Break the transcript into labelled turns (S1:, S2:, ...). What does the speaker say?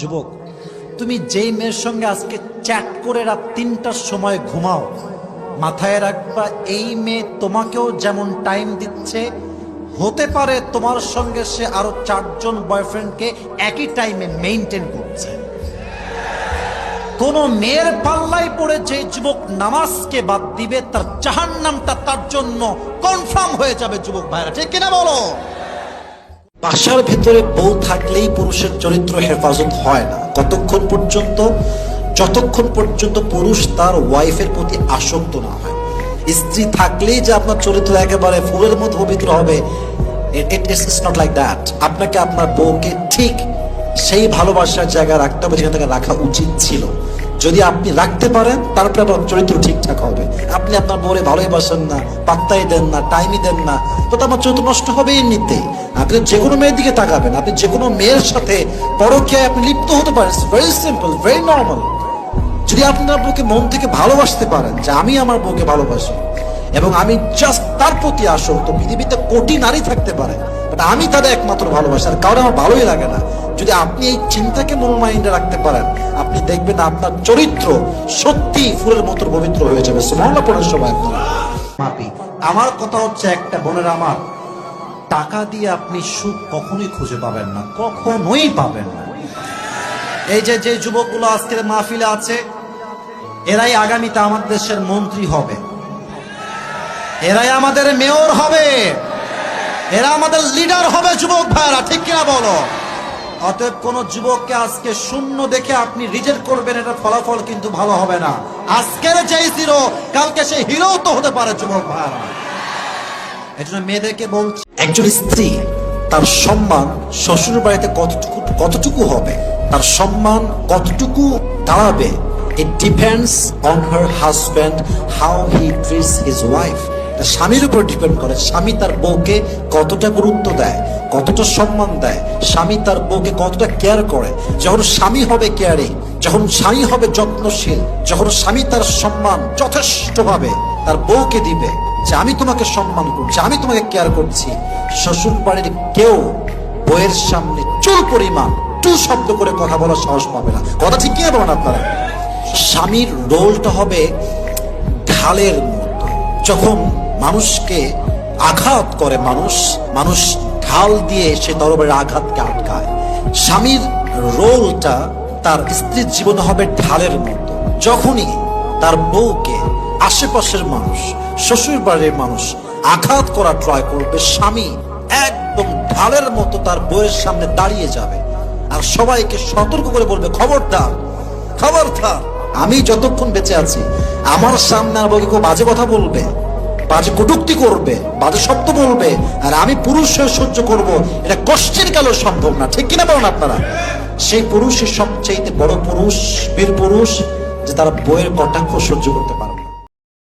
S1: যুবক, তুমি যেই মেয়ের সঙ্গে আজকে চ্যাট করে রাত তিনটার সময় ঘুমাও, মাথায় রাখবা এই মেয়ে তোমাকেও যেমন টাইম দিচ্ছে, হতে পারে তোমার সঙ্গে সে আরও চারজন বয়ফ্রেন্ডকে একই টাইমে মেনটেন করছে। কোন মেয়ের পাল্লায় পড়ে যে যুবক নামাজকে বাদ দিবে, তার জাহান নামটা তার জন্য কনফার্ম হয়ে যাবে যুবক ভাইরা, ঠিক কিনা বলো? বাসার ভেতরে বউ থাকলেই পুরুষের চরিত্র হেফাজত হয় না। কতক্ষণ পর্যন্ত, যতক্ষণ পর্যন্ত পুরুষ তার ওয়াইফের প্রতি আসক্ত না হয়। স্ত্রী থাকলেই যে আপনার চরিত্র একেবারে ফুলের মতো পবিত্র হবে it is not like that আপনাকে, আপনার বউকে ঠিক সেই ভালোবাসার জায়গা রাখতে হবে যেখান থেকে রাখা উচিত ছিল। যদি আপনি রাখতে পারেন তারপরে আপনার চরিত্র ঠিকঠাক হবে। আপনি আপনার বউরে ভালোই বাসেন না, পাত্তাই দেন না টাইমই দেন না, তো আমার চরিত্র নষ্ট হবে এমনিতে। আপনি যে কোনো মেয়ের দিকে তাকাবেন, আপনি যে কোনো মেয়ের সাথে পরকীয়ায় আপনি লিপ্ত হতে পারেন ভেরি সিম্পল ভেরি নর্মাল যদি আপনার বউকে মন থেকে ভালোবাসতে পারেন, যে আমি আমার বউকে ভালোবাসি এবং আমি জাস্ট তার প্রতি আসক্ত। পৃথিবীতে কোটি নারী থাকতে পারে বাট আমি তাদের একমাত্র ভালোবাসি, আর কারণ আমার ভালোই লাগে না। যদি আপনি এই চিন্তাকে মন মাইন্ডে রাখতে পারেন, আপনি দেখবেন আপনার চরিত্র সত্যি ফুলের মতো পবিত্র হয়ে যাবে। সুমহল্লা পড়ার সময় মাপি আমার কথা হচ্ছে একটা বোনের আমার। টাকা দিয়ে আপনি সুখ কখনোই খুঁজে পাবেন না, কখনোই পাবেন না। এই যে যে যুবকগুলো আজকের মাহফিলে আছে, এরাই আগামীতে আমাদের দেশের মন্ত্রী হবে। এরাই আমাদের মেয়র হবে। এরা আমাদের লিডার হবে, যুবক ভাইরা ঠিক কিনা বলো? অতএব কোন যুবককে আজকে শূন্য দেখে আপনি রিজেক্ট করবেন, এটা ফলাফল কিন্তু ভালো হবে না। আজকের যে হিরো কালকে সে হিরো তো হতে পারে, যুবক ভাইরা এজন্য মেয়েদেরকে বলছি, একজন স্ত্রী, তার সম্মান শ্বশুর বাড়িতে কতটুকু কতটুকু হবে, তার সম্মান কতটুকু দাঁড়াবে it depends on her husband how he treats his wife স্বামীর উপর ডিপেন্ড করে। স্বামী তার বউকে কতটা গুরুত্ব দেয়, কতটা সম্মান দেয়, স্বামী তার বউকে কতটা কেয়ার করে। যখন স্বামী হবে কেয়ারিং যখন স্বামী হবে যত্নশীল, যখন স্বামী তার সম্মান যথেষ্টভাবে তার বউকে দিবে, যে আমি তোমাকে সম্মান করছি, আমি তোমাকে কেয়ার করছি শ্বশুর বাড়ির কেউ বইয়ের সামনে চুল পরিমাণ টু শব্দ করে কথা বলার সাহস পাবে না। কথা ঠিক কিনা বলেন আপনারা? স্বামীর রোলটা হবে ঢালের মতো। যখন মানুষকে আঘাত করে মানুষ মানুষ ঢাল দিয়ে সে তরবারের আঘাতকে আটকায়। স্বামীর রোলটা তার স্ত্রীর জীবনে হবে ঢালের মতো। যখনই তার বউকে আশেপাশের মানুষ শ্বশুর বাড়ির মানুষ আঘাত করা ট্রয় করবে, স্বামী একদম ঢালের মতো তার বউয়ের সামনে দাঁড়িয়ে যাবে। আর সবাইকে সতর্ক করে বলবে, খবরদার খবরদার, আমি যতক্ষণ বেঁচে আছি, আমার সামনে আর বউকে কেউ বাজে কথা বলবে? বাজে কটুক্তি করবে, বাজে শব্দ বলবে, আর আমি পুরুষ হয়ে সহ্য করব, এটা কষ্টের কালেও সম্ভব না। ঠিক কিনা বলেন আপনারা? সেই পুরুষের সবচেয়ে বড় পুরুষ, বীর পুরুষ, যে তারা বইয়ের কটাক্ষ সহ্য করতে পারে